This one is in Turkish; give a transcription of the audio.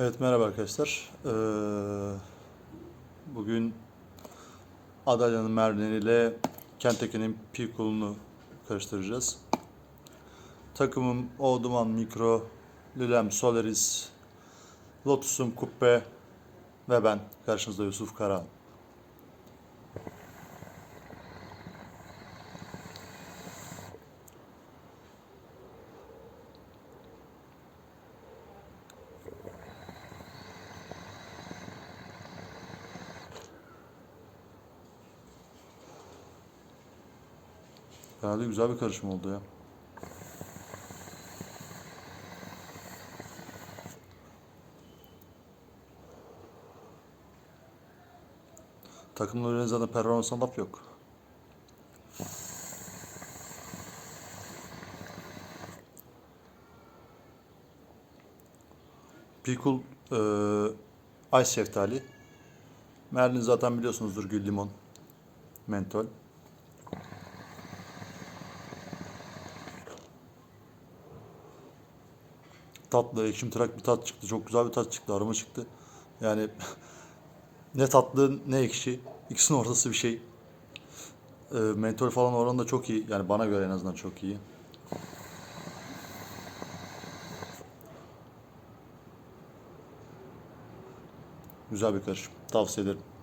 Evet merhaba arkadaşlar. Ee, bugün Adalya'nın Merlin ile Kenteki'nin Pikul'unu karıştıracağız. Takımım Oduman Mikro, Lülem Solaris, Lotus'um Kubbe ve ben. Karşınızda Yusuf Karahan. Herhalde güzel bir karışım oldu ya. Takımın zaten performansına laf yok. Pikul e, ay şeftali. Merlin zaten biliyorsunuzdur gül limon. Mentol. Tatlı, ekşimtırak bir tat çıktı. Çok güzel bir tat çıktı, aroma çıktı. Yani ne tatlı ne ekşi. İkisinin ortası bir şey. E, mentol falan oranı da çok iyi. Yani bana göre en azından çok iyi. Güzel bir karışım. Tavsiye ederim.